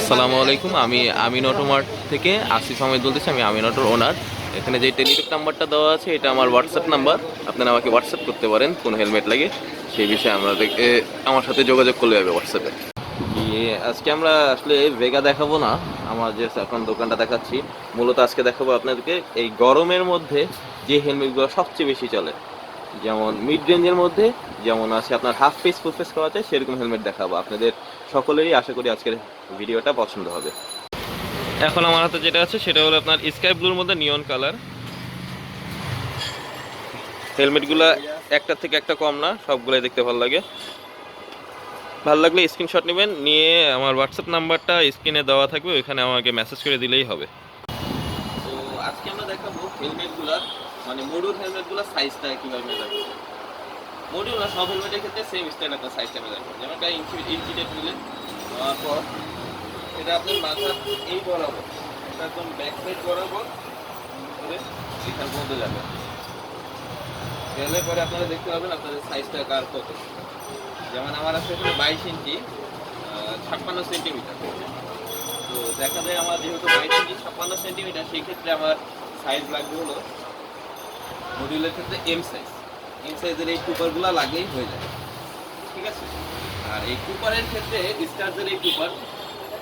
আসসালামু আলাইকুম। আমি আমিন অটোমার্ট থেকে আসিফ আহমেদ বলতেছি, আমি আমিন অটোর ওনার। এখানে যে টেলিটক নাম্বারটা দেওয়া আছে, এটা আমার হোয়াটসঅ্যাপ নাম্বার। আপনারা আমাকে হোয়াটসঅ্যাপ করতে পারেন, কোন হেলমেট লাগে, সেই বিষয়ে আমাদেরকে আমার সাথে যোগাযোগ করলে হবে হোয়াটসঅ্যাপে আজকে আমরা আসলে ভেগা দেখাবো না, আমার যে এখন দোকানটা দেখাচ্ছি। মূলত আজকে দেখাবো আপনাদেরকে এই গরমের মধ্যে যে হেলমেটগুলো সবচেয়ে বেশি চলে। যেমন মিড রেঞ্জের মধ্যে, যেমন আছে আপনার হাফ ফেস ফুল ফেস করা যায় সেরকম হেলমেট দেখাবো। আপনাদের সকলেরই আশা করি আজকের ভিডিওটা পছন্দ হবে। এখন আমার হাতে যেটা আছে সেটা হলো আপনার স্কাই ব্লুর মধ্যে নিয়ন কালার হেলমেটগুলো একটা থেকে একটা কম না সবগুলোই দেখতে ভালো লাগে। ভালো লাগলে স্ক্রিনশট নেবেন নিয়ে আমার হোয়াটসঅ্যাপ নাম্বারটা স্ক্রিনে দেওয়া থাকবে ওইখানে আমাকে মেসেজ করে দিলেই হবে। তো আজকে আমরা দেখাবো হেলমেটগুলোর মানে মডুল হেলমেটগুলোর সাইজটা কীভাবে মেজার করব মডিউল না সব হেলমেটের ক্ষেত্রে সেম স্টাইল একটা সাইজটা মেজার করব যেমন একটা ইঞ্চি ইঞ্চি টেপ নিলেন নেওয়ার পর এটা আপনার মাথার এই বরাবর, এটা একদম ব্যাক সাইড বরাবর এখান পর্যন্ত যাবে। গেলে পরে আপনারা দেখতে পাবেন আপনাদের সাইজটা কার কত। যেমন আমার আছে এখানে বাইশ ইঞ্চি ছাপ্পান্ন সেন্টিমিটার তো দেখা যায় আমার যেহেতু বাইশ ইঞ্চি ছাপ্পান্ন সেন্টিমিটার সেই ক্ষেত্রে আমার সাইজ লাগবে হলো মডিউলের ক্ষেত্রে এম সাইজ এম সাইজের এই কুপারগুলো লাগলেই হয়ে যায় ঠিক আছে? আর এই কুপারের ক্ষেত্রে স্টার্সের এই কুপার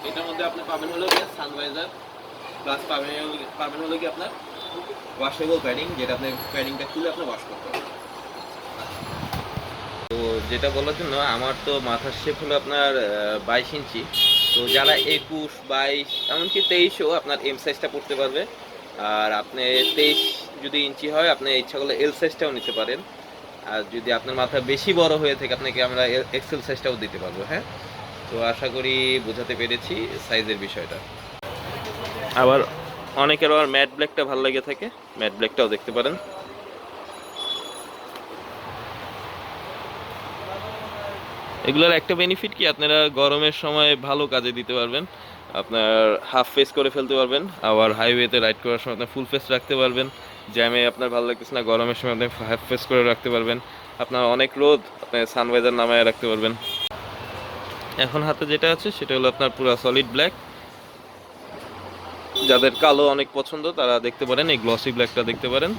এটার মধ্যে আপনি পাবেন হলো গিয়ে সানভাইজার প্লাস পাবেন পাবেন হলো কি আপনার ওয়াশেবল প্যাডিং যেটা আপনি প্যাডিংটা খুলে আপনি ওয়াশ করতে পারবেন। তো যেটা বলার জন্য, আমার তো মাথার শেপ হলো আপনার বাইশ ইঞ্চি। তো যারা একুশ, বাইশ, এমনকি তেইশও আপনার এম সাইজটা পড়তে পারবে। আর আপনি তেইশ যদি ইঞ্চি হয়, আপনি ইচ্ছা করলে এল সাইজটাও নিতে পারেন। আর যদি আপনার মাথা বেশি বড় হয়ে থাকে, আপনাকে আমরা এক্সেল সাইজটাও দিতে পারব হ্যাঁ? তো আশা করি বোঝাতে পেরেছি সাইজের বিষয়টা। আবার অনেকের আবার ম্যাট ব্ল্যাকটা ভালো লেগে থাকে। ম্যাট ব্ল্যাকটাও দেখতে পারেন। এগুলোর একটা বেনিফিট কি? আপনারা গরমের সময় ভালো কাজে দিতে পারবেন। আপনার হাফ ফেস করে ফেলতে পারবেন, আবার হাইওয়েতে রাইড করার সময় আপনার ফুল ফেস রাখতে পারবেন জ্যামে আপনার ভালো লাগতেছে না, গরমের সময় আপনি হাফ ফেস করে রাখতে পারবেন, আপনার অনেক রোদ, আপনি সানভাইজার নামায় রাখতে পারবেন। এখন হাতে যেটা আছে সেটা হলো আপনার পুরো সলিড ব্ল্যাক যাদের কালো অনেক পছন্দ, তারা দেখতে পারেন, এই গ্লসি ব্ল্যাকটা দেখতে পারেন।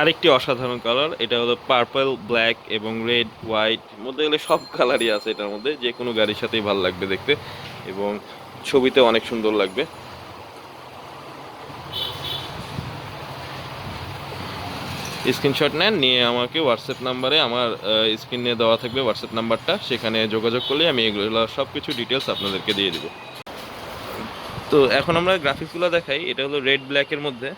আরেকটি অসাধারণ কালার এটা হলো পার্পল ব্ল্যাক এবং রেড হোয়াইট মধ্যে গেলে সব কালারই আছে এটার মধ্যে, যে কোনো গাড়ির সাথেই ভালো লাগবে দেখতে এবং ছবিতে অনেক সুন্দর লাগবে। স্ক্রিনশট নেন, নিয়ে আমাকে হোয়াটসঅ্যাপ নাম্বারে আমার স্ক্রিনে দেওয়া থাকবে হোয়াটসঅ্যাপ নাম্বারটা সেখানে যোগাযোগ করলে আমি এগুলো সব কিছু ডিটেলস আপনাদেরকে দিয়ে দেবো। তো এখন আমরা গ্রাফিক্সগুলো দেখাই, এটা হলো রেড ব্ল্যাকের মধ্যে।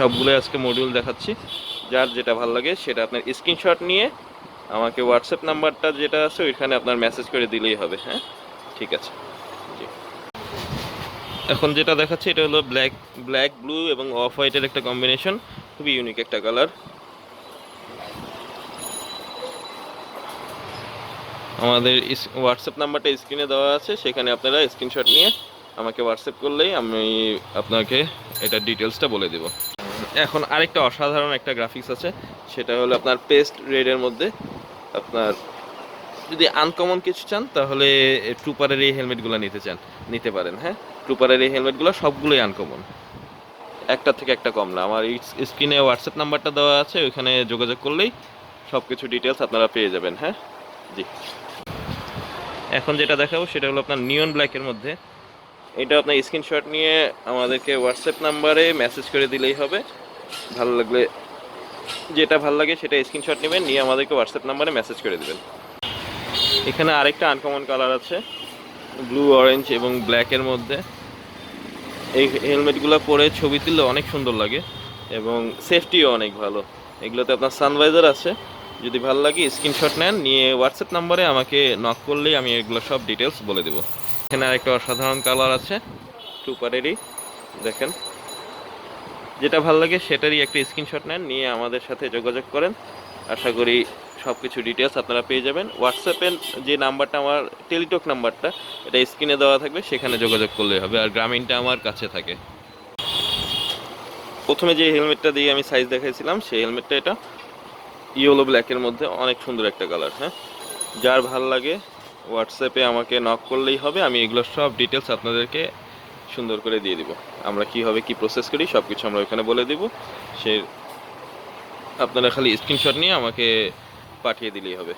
সবগুলো আজকে মডিউল দেখাচ্ছি। যার যেটা ভালো লাগে সেটা আপনার স্ক্রিনশট নিয়ে আমাকে হোয়াটসঅ্যাপ নাম্বারটা যেটা আছে ওইখানে আপনার মেসেজ করে দিলেই হবে হ্যাঁ? ঠিক আছে। এখন যেটা দেখাচ্ছি এটা হলো ব্ল্যাক ব্ল্যাক ব্লু এবং অফ হোয়াইটের একটা কম্বিনেশন খুবই ইউনিক একটা কালার আমাদের হোয়াটসঅ্যাপ নাম্বারটা স্ক্রিনে দেওয়া আছে, সেখানে আপনারা স্ক্রিনশট নিয়ে আমাকে হোয়াটসঅ্যাপ করলেই আমি আপনাকে এটার ডিটেলসটা বলে দেব। এখন আরেকটা অসাধারণ একটা গ্রাফিক্স আছে, সেটা হলো আপনার পেস্ট রেডের মধ্যে। আপনার যদি আনকমন কিছু চান, তাহলে ট্রুপারের এই হেলমেটগুলো নিতে চান, নিতে পারেন হ্যাঁ? ট্রুপারের এই হেলমেটগুলো সবগুলোই আনকমন একটা থেকে একটা কম না। আমার স্ক্রিনে হোয়াটসঅ্যাপ নাম্বারটা দেওয়া আছে, ওইখানে যোগাযোগ করলেই সব কিছু ডিটেলস আপনারা পেয়ে যাবেন হ্যাঁ? জি। এখন যেটা দেখাবো, সেটা হলো আপনার নিয়ন ব্ল্যাকের মধ্যে এটা আপনার স্ক্রিনশট নিয়ে আমাদেরকে হোয়াটসঅ্যাপ নাম্বারে মেসেজ করে দিলেই হবে। ভালো লাগলে, যেটা ভালো লাগে সেটা স্ক্রিনশট নেবেন, নিয়ে আমাদেরকে হোয়াটসঅ্যাপ নাম্বারে মেসেজ করে দেবেন। এখানে আরেকটা আনকমন কালার আছে ব্লু অরেঞ্জ এবং ব্ল্যাকের মধ্যে। এই হেলমেটগুলো পরে ছবি তুললে অনেক সুন্দর লাগে এবং সেফটিও অনেক ভালো। এগুলোতে আপনার সানভাইজার আছে, যদি ভালো লাগে স্ক্রিনশট নেন, নিয়ে হোয়াটসঅ্যাপ নাম্বারে আমাকে নক করলেই আমি এগুলো সব ডিটেলস বলে দেবো। এখানে আরেকটা অসাধারণ কালার আছে টুপারেরই দেখেন। যেটা ভালো লাগে সেটারই একটা স্ক্রিনশট নেন, নিয়ে আমাদের সাথে যোগাযোগ করেন। আশা করি সব কিছু ডিটেলস আপনারা পেয়ে যাবেন। হোয়াটসঅ্যাপের যে নাম্বারটা, আমার টেলিটক নাম্বারটা, এটা স্ক্রিনে দেওয়া থাকবে, সেখানে যোগাযোগ করলে হবে, আর গ্রামীণটা আমার কাছে থাকে। প্রথমে যে হেলমেটটা দিয়ে আমি সাইজ দেখাইছিলাম, সেই হেলমেটটা এটা ইয়েলো ব্ল্যাকের মধ্যে অনেক সুন্দর একটা কালার হ্যাঁ? যার ভালো লাগে হোয়াটসঅ্যাপে আমাকে নক করলেই হবে, আমি এগুলো সব ডিটেলস আপনাদেরকে সুন্দর করে দিয়ে দিব। আমরা কীভাবে কি প্রসেস করি সব কিছু আমরা ওখানে বলে দিব। সে আপনারা খালি স্ক্রিনশট নিয়ে আমাকে পাঠিয়ে দিলেই হবে।